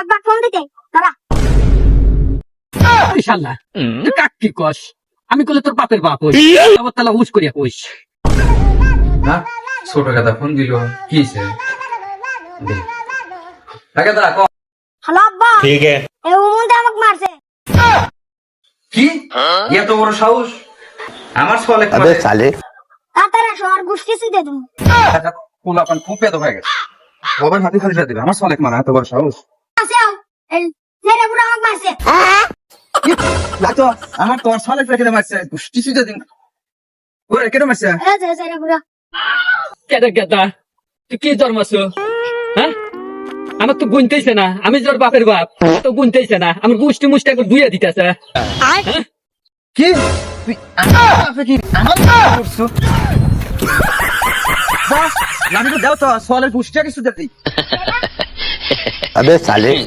একবার ফোন দিতে। কাক কি কস? আমি কলে তোর বাপের বাপ আবার তালা হুশ করিয়া কইস। ছোট ফোন দিল। কি হ্যালো আব্বা। ঠিক আছে। এ মারছে। কি? হ্যাঁ? এত বড় সাহস? আমার সলে আবে সালে তাড়াতাড়ি শহর গুষ্টি সিদে তুমি। আচ্ছা, পোলাপান ফুপে তো হয়ে গেছে। বাবার হাতে খালি দিবে আমার সলেক মারা এত বড় সাহস। আমাকে মারছে। লাগতো আমার তোর সলে ফেলে মারছে। গুষ্টি সুইতে দিন ওরে কেন মারছে? এই যে ছেলে বুড়া। কেদা কেদা তুই কি হ্যাঁ? আমার তো গুনতেইছে না। আমি তোর বাপের বাপ। তো গুনতেইছে না। আমার গুষ্টি মুষ্টি একবার দুইয়া দিতেছে। কি? লামি তো দাও তো সলের গুষ্টি কিছু અબે સાલે.